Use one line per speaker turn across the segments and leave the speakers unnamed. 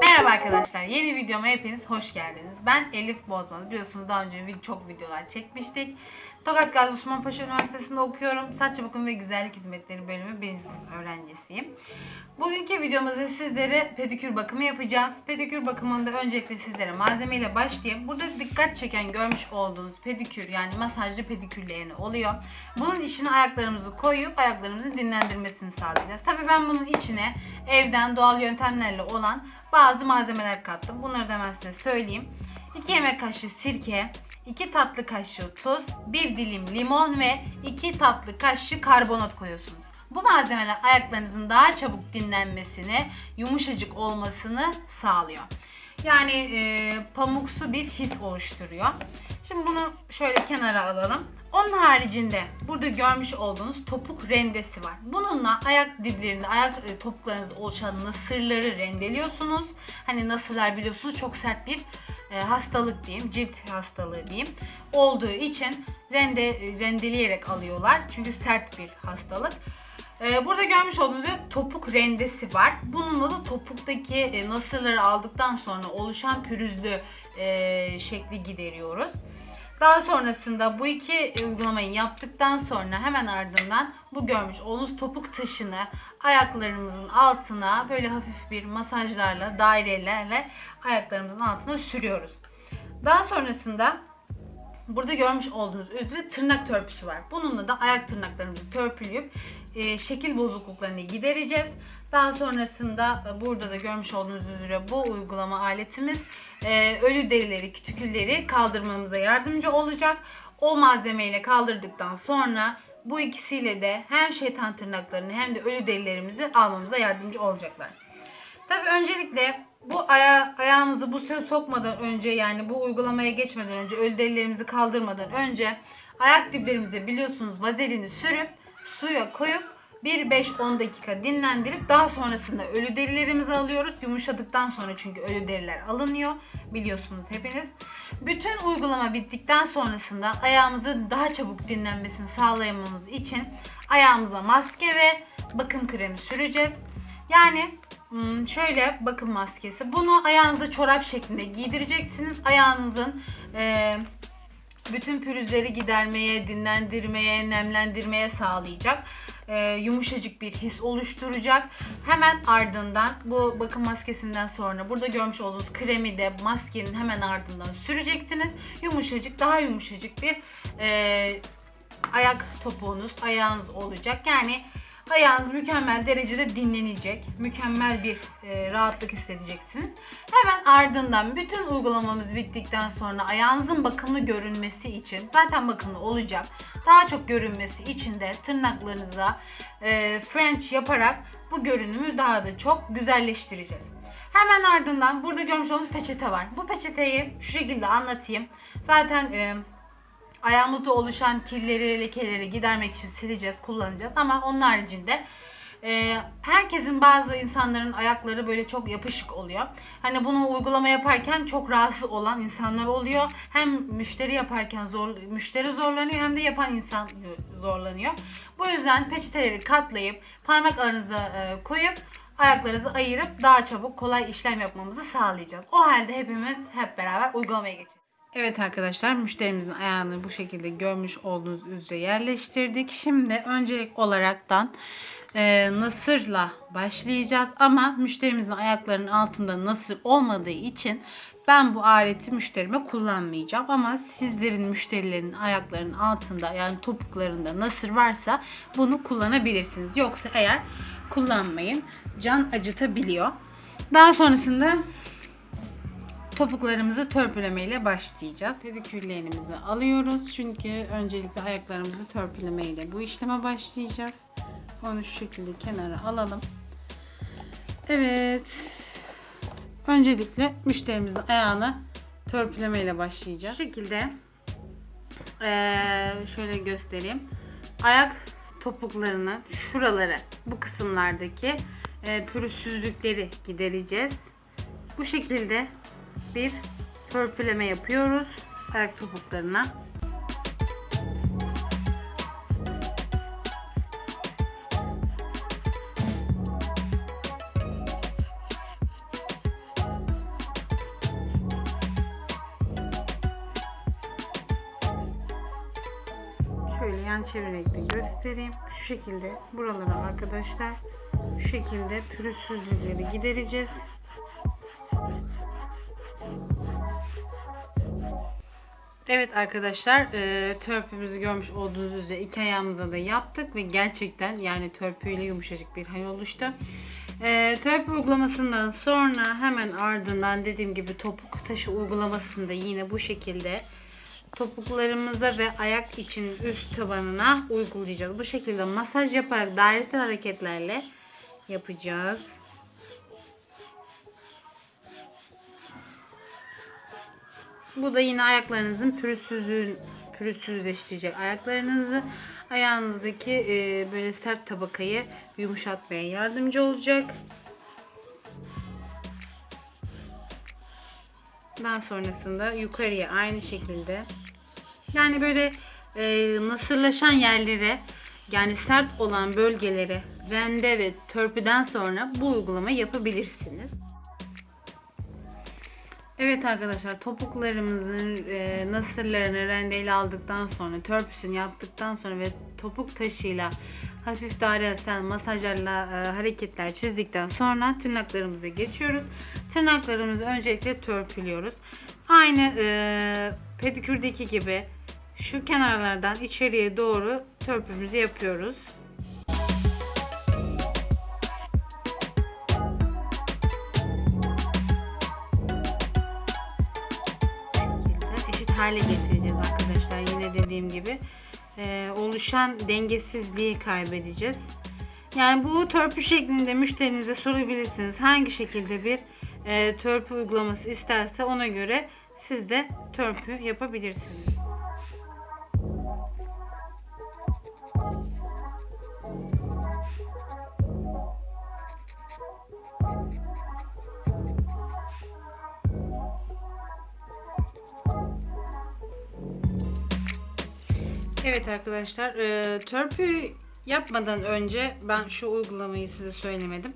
Merhaba arkadaşlar, yeni videoma hepiniz hoş geldiniz. Ben Elif Bozman. Biliyorsunuz daha önce çok videolar çekmiştik. Tokat Gazi Osman Paşa Üniversitesi'nde okuyorum. Saç bakım ve güzellik hizmetleri bölümü 1. sınıf öğrencisiyim. Bugünkü videomuzda sizlere pedikür bakımı yapacağız. Pedikür bakımında öncelikle sizlere malzemeyle başlayayım. Burada dikkat çeken görmüş olduğunuz pedikür yani masajlı pedikür oluyor. Bunun içine ayaklarımızı koyup ayaklarımızı dinlendirmesini sağlayacağız. Tabii ben bunun içine evden doğal yöntemlerle olan bazı malzemeler kattım. Bunları da hemen size söyleyeyim. 2 yemek kaşığı sirke, 2 tatlı kaşığı tuz, 1 dilim limon ve 2 tatlı kaşığı karbonat koyuyorsunuz. Bu malzemeler ayaklarınızın daha çabuk dinlenmesini, yumuşacık olmasını sağlıyor. Yani e, pamuksu bir his oluşturuyor. Şimdi bunu şöyle kenara alalım. Onun haricinde burada görmüş olduğunuz topuk rendesi var. Bununla ayak diplerinde, ayak e, topuklarınızda oluşan nasırları rendeliyorsunuz. Hani nasırlar biliyorsunuz çok sert bir e, hastalık diyeyim, cilt hastalığı diyeyim. Olduğu için rende e, rendeleyerek alıyorlar. Çünkü sert bir hastalık. Ee, Burada görmüş olduğunuz gibi topuk rendesi var. Bununla da topuktaki e, nasırları aldıktan sonra oluşan pürüzlü e, şekli gideriyoruz. Daha sonrasında bu iki uygulamayı yaptıktan sonra hemen ardından bu görmüş olduğunuz topuk taşını ayaklarımızın altına böyle hafif bir masajlarla, dairelerle ayaklarımızın altına sürüyoruz. Daha sonrasında Burada görmüş olduğunuz üzere tırnak törpüsü var. Bununla da ayak tırnaklarımızı törpüleyip e, şekil bozukluklarını gidereceğiz. Daha sonrasında e, burada da görmüş olduğunuz üzere bu uygulama aletimiz e, ölü derileri, kütükülleri kaldırmamıza yardımcı olacak. O malzemeyle kaldırdıktan sonra bu ikisiyle de hem şeytan tırnaklarını hem de ölü derilerimizi almamıza yardımcı olacaklar. Tabii öncelikle bu aya, ayağımızı bu suya sokmadan önce yani bu uygulamaya geçmeden önce ölü derilerimizi kaldırmadan önce ayak diplerimize biliyorsunuz vazelini sürüp suya koyup 1-5-10 dakika dinlendirip daha sonrasında ölü derilerimizi alıyoruz. Yumuşadıktan sonra çünkü ölü deriler alınıyor biliyorsunuz hepiniz. Bütün uygulama bittikten sonrasında ayağımızın daha çabuk dinlenmesini sağlayamamız için ayağımıza maske ve bakım kremi süreceğiz. Yani hmm, şöyle bakım maskesi. Bunu ayağınıza çorap şeklinde giydireceksiniz. Ayağınızın e, bütün pürüzleri gidermeye, dinlendirmeye, nemlendirmeye sağlayacak. E, yumuşacık bir his oluşturacak. Hemen ardından bu bakım maskesinden sonra burada görmüş olduğunuz kremi de maskenin hemen ardından süreceksiniz. Yumuşacık, daha yumuşacık bir e, ayak topuğunuz, ayağınız olacak. Yani ayağınız mükemmel derecede dinlenecek. Mükemmel bir e, rahatlık hissedeceksiniz. Hemen ardından bütün uygulamamız bittikten sonra ayağınızın bakımlı görünmesi için zaten bakımlı olacak. Daha çok görünmesi için de tırnaklarınıza e, French yaparak bu görünümü daha da çok güzelleştireceğiz. Hemen ardından burada görmüş olduğunuz peçete var. Bu peçeteyi şu şekilde anlatayım. Zaten e, ayağımızda oluşan kirleri, lekeleri gidermek için sileceğiz, kullanacağız. Ama onun haricinde e, herkesin bazı insanların ayakları böyle çok yapışık oluyor. Hani bunu uygulama yaparken çok rahatsız olan insanlar oluyor. Hem müşteri yaparken zor, müşteri zorlanıyor hem de yapan insan zorlanıyor. Bu yüzden peçeteleri katlayıp parmaklarınıza e, koyup ayaklarınızı ayırıp daha çabuk kolay işlem yapmamızı sağlayacağız. O halde hepimiz hep beraber uygulamaya geçelim. Evet arkadaşlar müşterimizin ayağını bu şekilde görmüş olduğunuz üzere yerleştirdik. Şimdi öncelik olaraktan e, nasırla başlayacağız ama müşterimizin ayaklarının altında nasır olmadığı için ben bu aleti müşterime kullanmayacağım ama sizlerin müşterilerin ayaklarının altında yani topuklarında nasır varsa bunu kullanabilirsiniz. Yoksa eğer kullanmayın can acıtabiliyor. Daha sonrasında topuklarımızı törpülemeyle başlayacağız. Pedikürlerimizi alıyoruz. Çünkü öncelikle ayaklarımızı törpülemeyle bu işleme başlayacağız. Onu şu şekilde kenara alalım. Evet. Öncelikle müşterimizin ayağını törpülemeyle başlayacağız. Şu şekilde eee, şöyle göstereyim. Ayak topuklarını şuraları bu kısımlardaki eee, pürüzsüzlükleri gidereceğiz. Bu şekilde bir törpüleme yapıyoruz ayak topuklarına. şöyle yan çevirerek de göstereyim. Şu şekilde buralara arkadaşlar şu şekilde pürüzsüzlükleri gidereceğiz. Evet arkadaşlar e, törpümüzü görmüş olduğunuz üzere iki ayağımıza da yaptık ve gerçekten yani törpüyle yumuşacık bir hal oluştu. E, törpü uygulamasından sonra hemen ardından dediğim gibi topuk taşı uygulamasında yine bu şekilde topuklarımıza ve ayak için üst tabanına uygulayacağız. Bu şekilde masaj yaparak dairesel hareketlerle yapacağız. Bu da yine ayaklarınızın pürüzsüzlüğün pürüzsüzleştirecek ayaklarınızı ayağınızdaki e, böyle sert tabakayı yumuşatmaya yardımcı olacak. Daha sonrasında yukarıya aynı şekilde yani böyle e, nasırlaşan yerlere yani sert olan bölgelere rende ve törpüden sonra bu uygulamayı yapabilirsiniz. Evet arkadaşlar topuklarımızın e, nasırlarını rendeyle aldıktan sonra törpüsünü yaptıktan sonra ve topuk taşıyla hafif dairesel masajlarla e, hareketler çizdikten sonra tırnaklarımıza geçiyoruz. Tırnaklarımızı öncelikle törpülüyoruz. Aynı e, pedikürdeki gibi şu kenarlardan içeriye doğru törpümüzü yapıyoruz. Hale getireceğiz arkadaşlar. Yine dediğim gibi e, oluşan dengesizliği kaybedeceğiz. Yani bu törpü şeklinde müşterinize sorabilirsiniz. Hangi şekilde bir e, törpü uygulaması isterse ona göre siz de törpü yapabilirsiniz. Evet arkadaşlar, e, törpü yapmadan önce ben şu uygulamayı size söylemedim.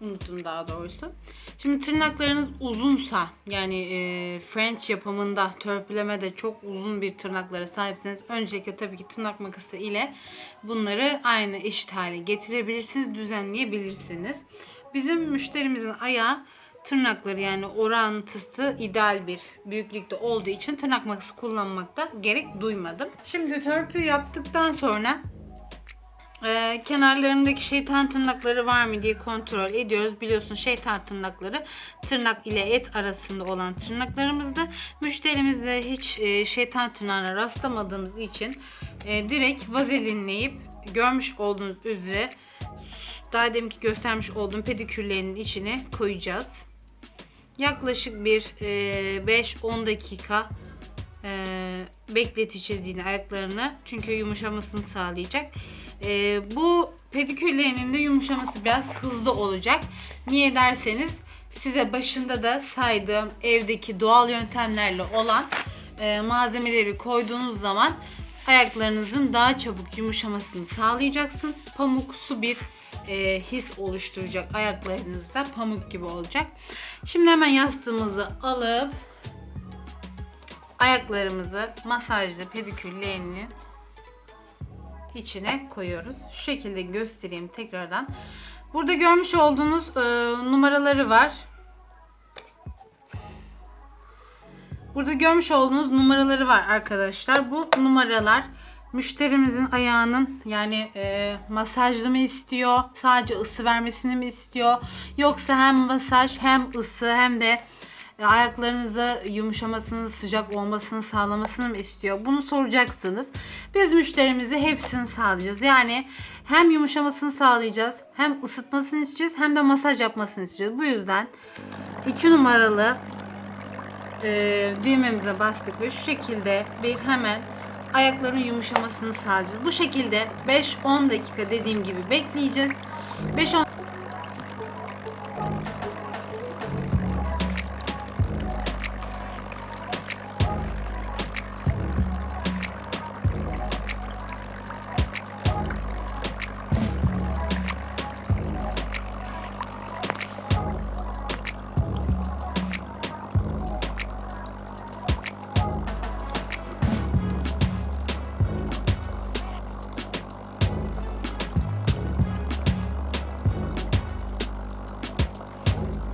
Unuttum daha doğrusu. Şimdi tırnaklarınız uzunsa yani e, French yapımında törpülemede çok uzun bir tırnaklara sahipseniz öncelikle tabii ki tırnak makası ile bunları aynı eşit hale getirebilirsiniz, düzenleyebilirsiniz. Bizim müşterimizin ayağı tırnakları yani orantısı ideal bir büyüklükte olduğu için tırnak makası kullanmakta gerek duymadım. Şimdi törpü yaptıktan sonra e, kenarlarındaki şeytan tırnakları var mı diye kontrol ediyoruz. Biliyorsun şeytan tırnakları tırnak ile et arasında olan tırnaklarımızda. Müşterimizde hiç e, şeytan tırnağına rastlamadığımız için e, direkt vazelinleyip görmüş olduğunuz üzere daha deminki göstermiş olduğum pedikürlerinin içine koyacağız. Yaklaşık bir e, 5-10 dakika e, bekleteceğiz yine ayaklarını. Çünkü yumuşamasını sağlayacak. E, bu pedikürlerinin de yumuşaması biraz hızlı olacak. Niye derseniz size başında da saydığım evdeki doğal yöntemlerle olan e, malzemeleri koyduğunuz zaman ayaklarınızın daha çabuk yumuşamasını sağlayacaksınız. Pamuksu bir e, his oluşturacak ayaklarınızda pamuk gibi olacak. Şimdi hemen yastığımızı alıp ayaklarımızı masajlı pedikürlerini içine koyuyoruz. Şu şekilde göstereyim tekrardan. Burada görmüş olduğunuz e, numaraları var. Burada görmüş olduğunuz numaraları var arkadaşlar. Bu numaralar müşterimizin ayağının yani e, masajlı mı istiyor, sadece ısı vermesini mi istiyor, yoksa hem masaj hem ısı hem de e, ayaklarınıza yumuşamasını, sıcak olmasını sağlamasını mı istiyor? Bunu soracaksınız. Biz müşterimize hepsini sağlayacağız. Yani hem yumuşamasını sağlayacağız, hem ısıtmasını isteyeceğiz, hem de masaj yapmasını isteyeceğiz. Bu yüzden 2 numaralı e, düğmemize bastık ve şu şekilde bir hemen ayakların yumuşamasını sağlayacağız. Bu şekilde 5-10 dakika dediğim gibi bekleyeceğiz. 5-10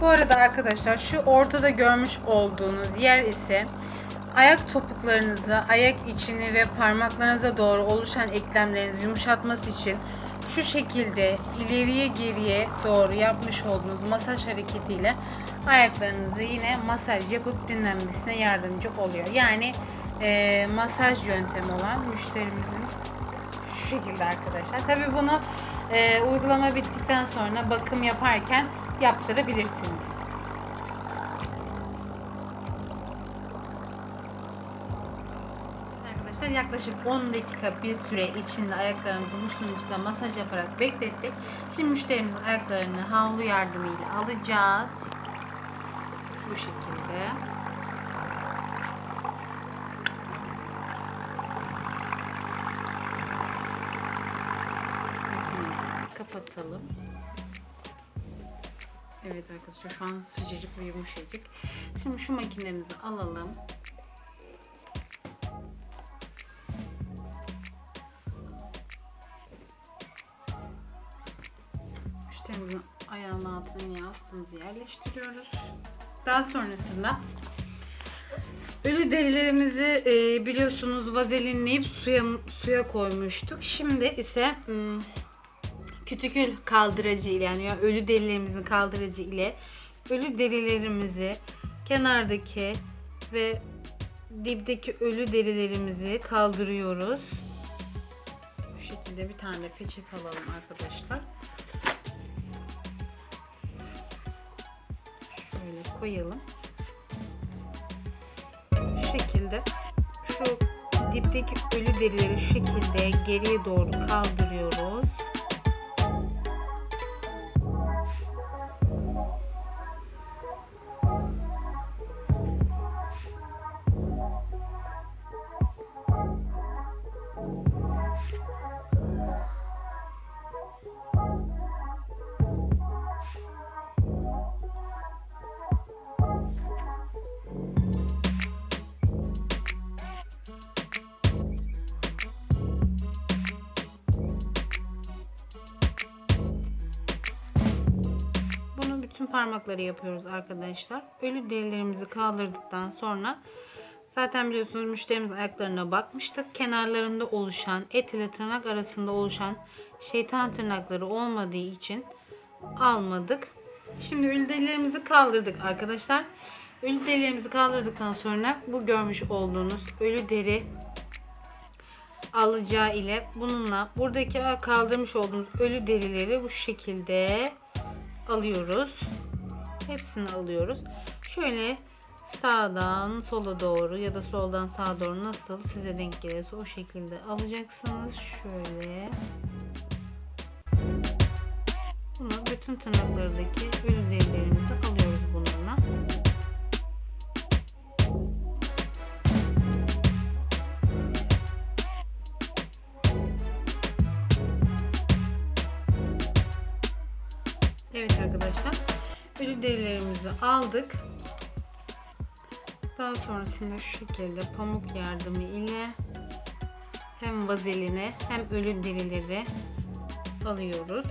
Bu arada arkadaşlar şu ortada görmüş olduğunuz yer ise ayak topuklarınızı, ayak içini ve parmaklarınıza doğru oluşan eklemlerinizi yumuşatması için şu şekilde ileriye geriye doğru yapmış olduğunuz masaj hareketiyle ayaklarınızı yine masaj yapıp dinlenmesine yardımcı oluyor. Yani e, masaj yöntemi olan müşterimizin şu şekilde arkadaşlar. Tabi bunu e, uygulama bittikten sonra bakım yaparken yaptırabilirsiniz. Arkadaşlar yaklaşık 10 dakika bir süre içinde ayaklarımızı muslun içinde masaj yaparak beklettik. Şimdi müşterimizin ayaklarını havlu yardımıyla alacağız. Bu şekilde. Evet arkadaşlar şu an sıcacık ve yumuşacık. Şimdi şu makinemizi alalım. Müşterimizin ayağının altına yastığımızı yerleştiriyoruz. Daha sonrasında ölü derilerimizi e, biliyorsunuz vazelinleyip suya suya koymuştuk. Şimdi ise hmm, kütükül kaldırıcı ile yani ölü derilerimizin kaldırıcı ile ölü derilerimizi kenardaki ve dipteki ölü derilerimizi kaldırıyoruz. Bu şekilde bir tane de peçet alalım arkadaşlar. Şöyle koyalım. Şu şekilde şu dipteki ölü derileri şu şekilde geriye doğru kaldırıyoruz. Parmakları yapıyoruz arkadaşlar. Ölü derilerimizi kaldırdıktan sonra zaten biliyorsunuz müşterimiz ayaklarına bakmıştık. Kenarlarında oluşan et ile tırnak arasında oluşan şeytan tırnakları olmadığı için almadık. Şimdi ölü derilerimizi kaldırdık arkadaşlar. Ölü derilerimizi kaldırdıktan sonra bu görmüş olduğunuz ölü deri alacağı ile bununla buradaki kaldırmış olduğumuz ölü derileri bu şekilde alıyoruz. Hepsini alıyoruz. Şöyle sağdan sola doğru ya da soldan sağa doğru nasıl size denk gelirse o şekilde alacaksınız. Şöyle. Bunu bütün tırnaklardaki ölü alıyoruz bununla. Evet arkadaşlar. Ölü derilerimizi aldık. Daha sonrasında şu şekilde pamuk yardımı ile hem vazelini hem ölü derileri alıyoruz.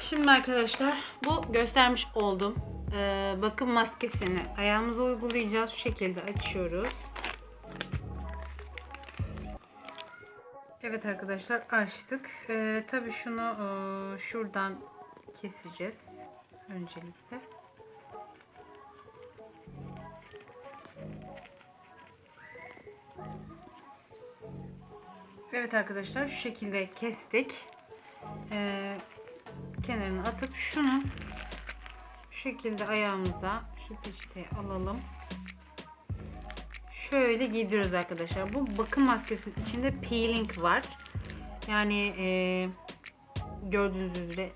Şimdi arkadaşlar bu göstermiş olduğum e, bakım maskesini ayağımıza uygulayacağız. Şu şekilde açıyoruz. Evet arkadaşlar açtık. E, Tabi şunu e, şuradan keseceğiz. Öncelikle. Evet arkadaşlar şu şekilde kestik. E, kenarını atıp şunu şu şekilde ayağımıza şu peçeteyi alalım. Şöyle giydiriyoruz arkadaşlar. Bu bakım maskesinin içinde peeling var. Yani e, gördüğünüz üzere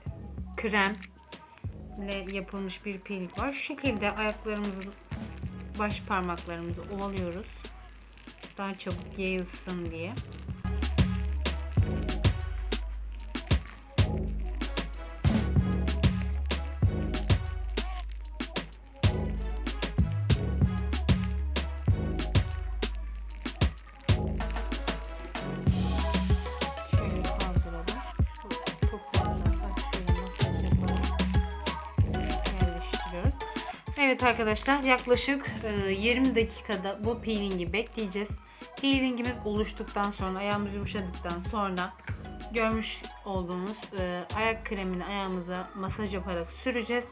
krem yapılmış bir peeling var. Şu şekilde ayaklarımızın baş parmaklarımızı ovalıyoruz. Daha çabuk yayılsın diye. Arkadaşlar yaklaşık e, 20 dakikada bu peelingi bekleyeceğiz. Peelingimiz oluştuktan sonra ayağımız yumuşadıktan sonra görmüş olduğunuz e, ayak kremini ayağımıza masaj yaparak süreceğiz.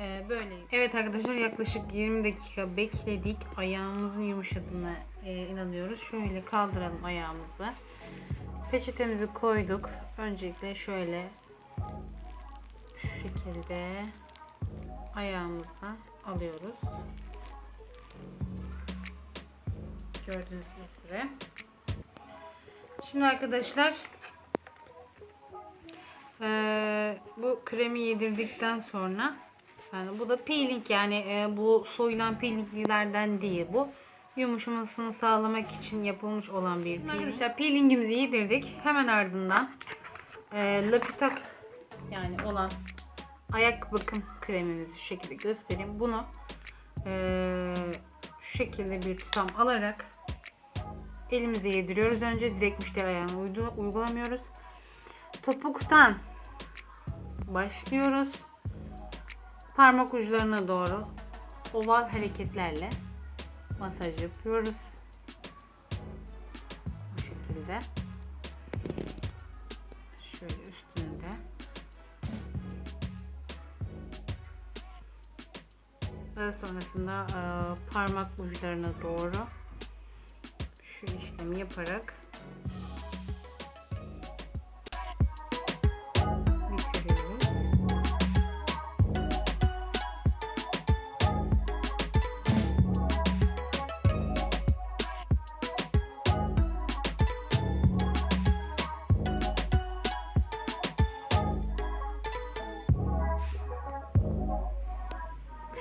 E, böyle. Evet arkadaşlar yaklaşık 20 dakika bekledik. Ayağımızın yumuşadığına e, inanıyoruz. Şöyle kaldıralım ayağımızı. Peçetemizi koyduk. Öncelikle şöyle şu şekilde ayağımızdan alıyoruz. Gördüğünüz üzere. Şimdi arkadaşlar eee, bu kremi yedirdikten sonra yani bu da peeling yani eee, bu soyulan peelinglerden değil bu yumuşamasını sağlamak için yapılmış olan bir peeling. Arkadaşlar peelingimizi yedirdik. Hemen ardından eee Lapitak yani olan ayak bakım kremimizi şu şekilde göstereyim. Bunu eee, şu şekilde bir tutam alarak elimize yediriyoruz. Önce direkt müşteri ayağına uydu- uygulamıyoruz. Topuktan başlıyoruz. Parmak uçlarına doğru oval hareketlerle masaj yapıyoruz. Bu şekilde. Daha sonrasında parmak uçlarına doğru şu işlemi yaparak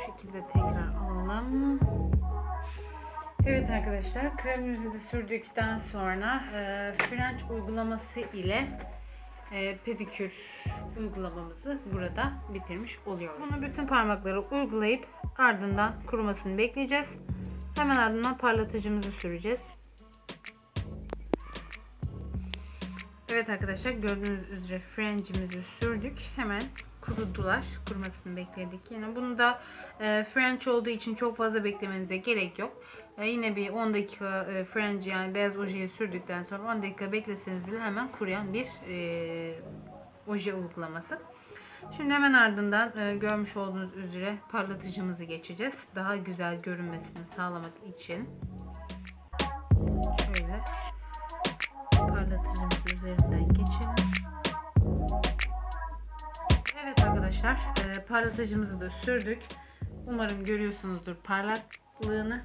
şekilde tekrar alalım. Evet arkadaşlar kremimizi de sürdükten sonra e, French uygulaması ile e, pedikür uygulamamızı burada bitirmiş oluyoruz. Bunu bütün parmaklara uygulayıp ardından kurumasını bekleyeceğiz. Hemen ardından parlatıcımızı süreceğiz. Evet arkadaşlar gördüğünüz üzere French'imizi sürdük. Hemen kurudular. Kurumasını bekledik. Yine bunu da e, French olduğu için çok fazla beklemenize gerek yok. E, yine bir 10 dakika e, French yani beyaz ojeyi sürdükten sonra 10 dakika bekleseniz bile hemen kuruyan bir e, oje uygulaması. Şimdi hemen ardından e, görmüş olduğunuz üzere parlatıcımızı geçeceğiz. Daha güzel görünmesini sağlamak için. Arkadaşlar e, parlatıcımızı da sürdük. Umarım görüyorsunuzdur parlaklığını.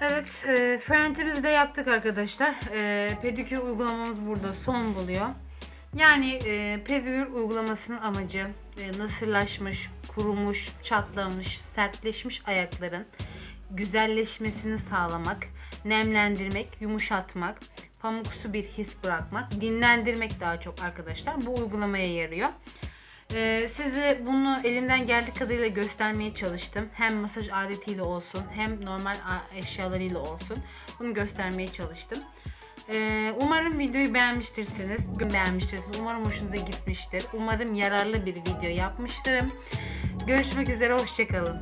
Evet e, French'imizi de yaptık arkadaşlar. E, pedikür uygulamamız burada son buluyor. Yani e, pedikür uygulamasının amacı e, nasırlaşmış, kurumuş, çatlamış, sertleşmiş ayakların güzelleşmesini sağlamak, nemlendirmek, yumuşatmak, pamuksu bir his bırakmak, dinlendirmek daha çok arkadaşlar. Bu uygulamaya yarıyor. Ee, size bunu elimden geldiği kadarıyla göstermeye çalıştım. Hem masaj aletiyle olsun hem normal eşyalarıyla olsun. Bunu göstermeye çalıştım. Ee, umarım videoyu beğenmiştirsiniz. Beğenmiştirsiniz. Umarım hoşunuza gitmiştir. Umarım yararlı bir video yapmıştırım. Görüşmek üzere. Hoşçakalın.